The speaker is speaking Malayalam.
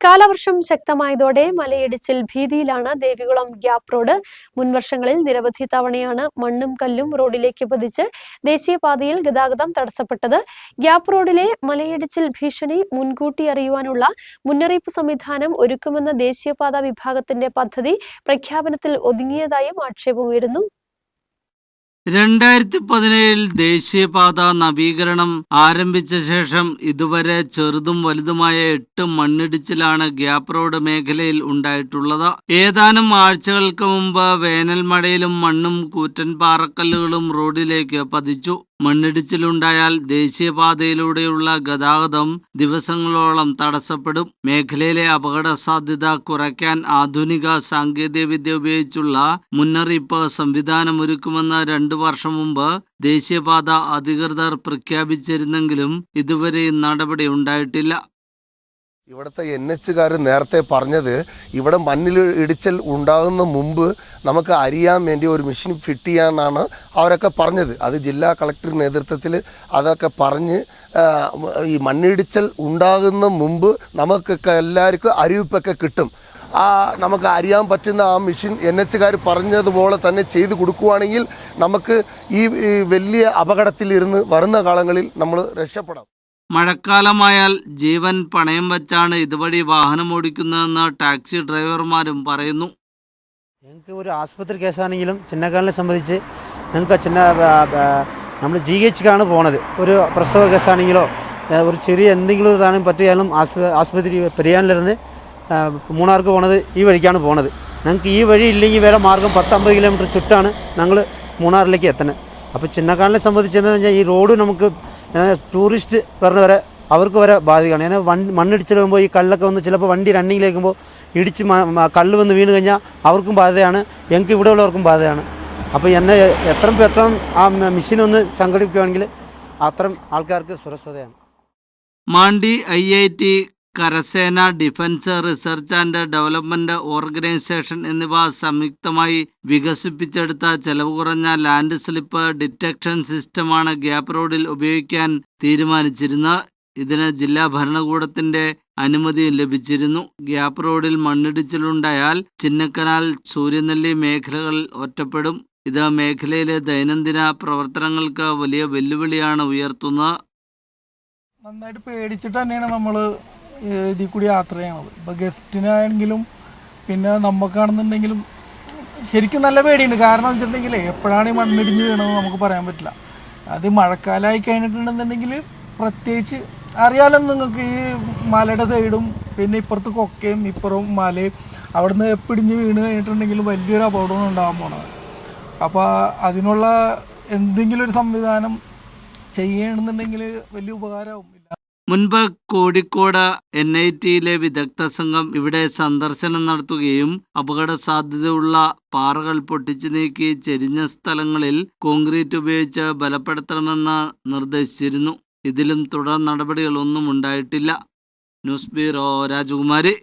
കാലവർഷം ശക്തമായതോടെ മലയിടിച്ചിൽ ഭീതിയിലാണ് ദേവികുളം ഗ്യാപ് റോഡ്. മുൻവർഷങ്ങളിൽ നിരവധി തവണയാണ് മണ്ണും കല്ലും റോഡിലേക്ക് പതിച്ച് ദേശീയപാതയിൽ ഗതാഗതം തടസ്സപ്പെട്ടത്. ഗ്യാപ് റോഡിലെ മലയിടിച്ചിൽ ഭീഷണി മുൻകൂട്ടി അറിയുവാനുള്ള മുന്നറിയിപ്പ് സംവിധാനം ഒരുക്കുമെന്ന ദേശീയപാതാ വിഭാഗത്തിന്റെ പദ്ധതി പ്രഖ്യാപനത്തിൽ ഒതുങ്ങിയതായും ആക്ഷേപമുയരുന്നു. രണ്ടായിരത്തി പതിനേഴിൽ ദേശീയപാത നവീകരണം ആരംഭിച്ച ശേഷം ഇതുവരെ ചെറുതും വലുതുമായ എട്ട് മണ്ണിടിച്ചിലാണ് ഗ്യാപ് റോഡ് മേഖലയിൽ ഉണ്ടായിട്ടുള്ളത്. ഏതാനും ആഴ്ചകൾക്ക് മുമ്പ് വേനൽ മഴയിലും മണ്ണും കൂറ്റൻ പാറക്കല്ലുകളും റോഡിലേക്ക് പതിച്ചു. മണ്ണിടിച്ചിലുണ്ടായാൽ ദേശീയപാതയിലൂടെയുള്ള ഗതാഗതം ദിവസങ്ങളോളം തടസ്സപ്പെടും. മേഖലയിലെ അപകട സാധ്യത കുറയ്ക്കാൻ ആധുനിക സാങ്കേതികവിദ്യ ഉപയോഗിച്ചുള്ള മുന്നറിയിപ്പ് സംവിധാനമൊരുക്കുമെന്ന് രണ്ടു വർഷം മുമ്പ് ദേശീയപാത അധികൃതർ പ്രഖ്യാപിച്ചിരുന്നെങ്കിലും ഇതുവരെ നടപടി ഉണ്ടായിട്ടില്ല. ഇവിടുത്തെ എൻ എച്ചുകാർ നേരത്തെ പറഞ്ഞത് ഇവിടെ മണ്ണിൽ ഇടിച്ചൽ ഉണ്ടാകുന്ന മുമ്പ് നമുക്ക് അറിയാൻ വേണ്ടി ഒരു മെഷീൻ ഫിറ്റ് ചെയ്യാനാണ് അവരൊക്കെ പറഞ്ഞത്. അത് ജില്ലാ കളക്ടർ നേതൃത്വത്തിൽ അതൊക്കെ പറഞ്ഞ് ഈ മണ്ണിടിച്ചൽ ഉണ്ടാകുന്ന മുമ്പ് നമുക്കൊക്കെ എല്ലാവർക്കും അറിയിപ്പൊക്കെ കിട്ടും. ആ നമുക്ക് അറിയാൻ പറ്റുന്ന ആ മെഷീൻ എൻ എച്ചുകാർ പറഞ്ഞതുപോലെ തന്നെ ചെയ്തു കൊടുക്കുകയാണെങ്കിൽ നമുക്ക് ഈ വലിയ അപകടത്തിലിരുന്ന് വരുന്ന കാലങ്ങളിൽ നമ്മൾ രക്ഷപ്പെടാം. മഴക്കാലമായാൽ ജീവൻ പണയം വച്ചാണ് ഇതുവഴി വാഹനം ഓടിക്കുന്നതെന്ന് ടാക്സി ഡ്രൈവർമാരും പറയുന്നു. ഞങ്ങൾക്ക് ഒരു ആശുപത്രി കേസാണെങ്കിലും ചിന്നക്കാലിനെ സംബന്ധിച്ച് ഞങ്ങൾക്ക് ചിന്ന നമ്മൾ ജി എച്ചിക്കാണ് പോണത്. ഒരു പ്രസവ കേസാണെങ്കിലോ ഒരു ചെറിയ എന്തെങ്കിലും ഇതാണ് പറ്റിയാലും ആശുപത്രി പെരിയാനിലിരുന്ന് മൂന്നാർക്ക് പോണത് ഈ വഴിക്കാണ് പോണത്. ഞങ്ങൾക്ക് ഈ വഴി ഇല്ലെങ്കിൽ വേറെ മാർഗം പത്തമ്പത് കിലോമീറ്റർ ചുറ്റാണ് ഞങ്ങൾ മൂന്നാറിലേക്ക് എത്തണത് അപ്പോൾ ചിന്നക്കാലിനെ സംബന്ധിച്ചെന്ന് പറഞ്ഞാൽ ഈ റോഡ് നമുക്ക് ടൂറിസ്റ്റ് വരുന്നവരെ അവർക്ക് വരെ ബാധിക്കുകയാണ്. ഏன்னா വണ്ടി മണ്ണിടിച്ചിൽ വരുമ്പോൾ ഈ കല്ലൊക്കെ വന്ന് ചിലപ്പോൾ വണ്ടി റണ്ണിങ്ങിലേക്കുമ്പോൾ ഇടിച്ച് കല്ല് വന്ന് വീണ് കഴിഞ്ഞാൽ അവർക്കും ബാധയാണ്. ഞങ്ങൾക്ക് ഇവിടെ ഉള്ളവർക്കും ബാധയാണ്. അപ്പോൾ എന്നെ എത്ര എത്ര ആ മെഷീൻ ഒന്ന് സംഘടിപ്പിക്കുകയാണെങ്കിൽ അത്രയും ആൾക്കാർക്ക് സുരക്ഷിതയാണ്. മാണ്ടി ഐ ഐ ടി കരസേന defence research and development organisation എന്നിവ സംയുക്തമായി വികസിപ്പിച്ചെടുത്ത ചെലവ് കുറഞ്ഞ ലാൻഡ് സ്ലിപ്പ് ഡിറ്റക്ഷൻ സിസ്റ്റമാണ് ഗ്യാപ് റോഡിൽ ഉപയോഗിക്കാൻ തീരുമാനിച്ചിരുന്നത്. ഇതിന് ജില്ലാ ഭരണകൂടത്തിന്റെ അനുമതി ലഭിച്ചിരുന്നു. ഗ്യാപ് റോഡിൽ മണ്ണിടിച്ചിലുണ്ടായാൽ ചിന്നക്കനാൽ സൂര്യനെല്ലി മേഖലകൾ ഒറ്റപ്പെടും. ഇത് മേഖലയിലെ ദൈനംദിന പ്രവർത്തനങ്ങൾക്ക് വലിയ വെല്ലുവിളിയാണ് ഉയർത്തുന്നത്. നന്നായിട്ട് പേടിച്ചിട്ട് തന്നെയാണ് നമ്മൾ ഇതിൽ കൂടി യാത്ര ചെയ്യണത് ഇപ്പോൾ ഗസ്റ്റിനാണെങ്കിലും പിന്നെ നമുക്കാണെന്നുണ്ടെങ്കിലും ശരിക്കും നല്ല പേടിയുണ്ട്. കാരണം വെച്ചിട്ടുണ്ടെങ്കിൽ എപ്പോഴാണ് ഈ മണ്ണിടിഞ്ഞ് വീണത് നമുക്ക് പറയാൻ പറ്റില്ല. അത് മഴക്കാലമായി കഴിഞ്ഞിട്ടുണ്ടെന്നുണ്ടെങ്കിൽ പ്രത്യേകിച്ച് അറിയാലോ നിങ്ങൾക്ക് ഈ മലയുടെ സൈഡും പിന്നെ ഇപ്പുറത്ത് കൊക്കയും ഇപ്പുറവും മലയും അവിടുന്ന് എപ്പിടിഞ്ഞ് വീണ് കഴിഞ്ഞിട്ടുണ്ടെങ്കിലും വലിയൊരു അപകടമാണ് ഉണ്ടാകാൻ പോണത്. അപ്പോൾ അതിനുള്ള എന്തെങ്കിലും ഒരു സംവിധാനം ചെയ്യണമെന്നുണ്ടെങ്കിൽ വലിയ ഉപകാരമാവും. മുൻപ് കോഴിക്കോട് എൻ ഐ ടിയിലെ വിദഗ്ധ സംഘം ഇവിടെ സന്ദർശനം നടത്തുകയും അപകട സാധ്യതയുള്ള പാറകൾ പൊട്ടിച്ചു നീക്കി ചെരിഞ്ഞ സ്ഥലങ്ങളിൽ കോൺക്രീറ്റ് ഉപയോഗിച്ച് ബലപ്പെടുത്തണമെന്ന് നിർദ്ദേശിച്ചിരുന്നു. ഇതിലും തുടർ നടപടികളൊന്നും ഉണ്ടായിട്ടില്ല. ന്യൂസ് ബ്യൂറോ രാജകുമാരി.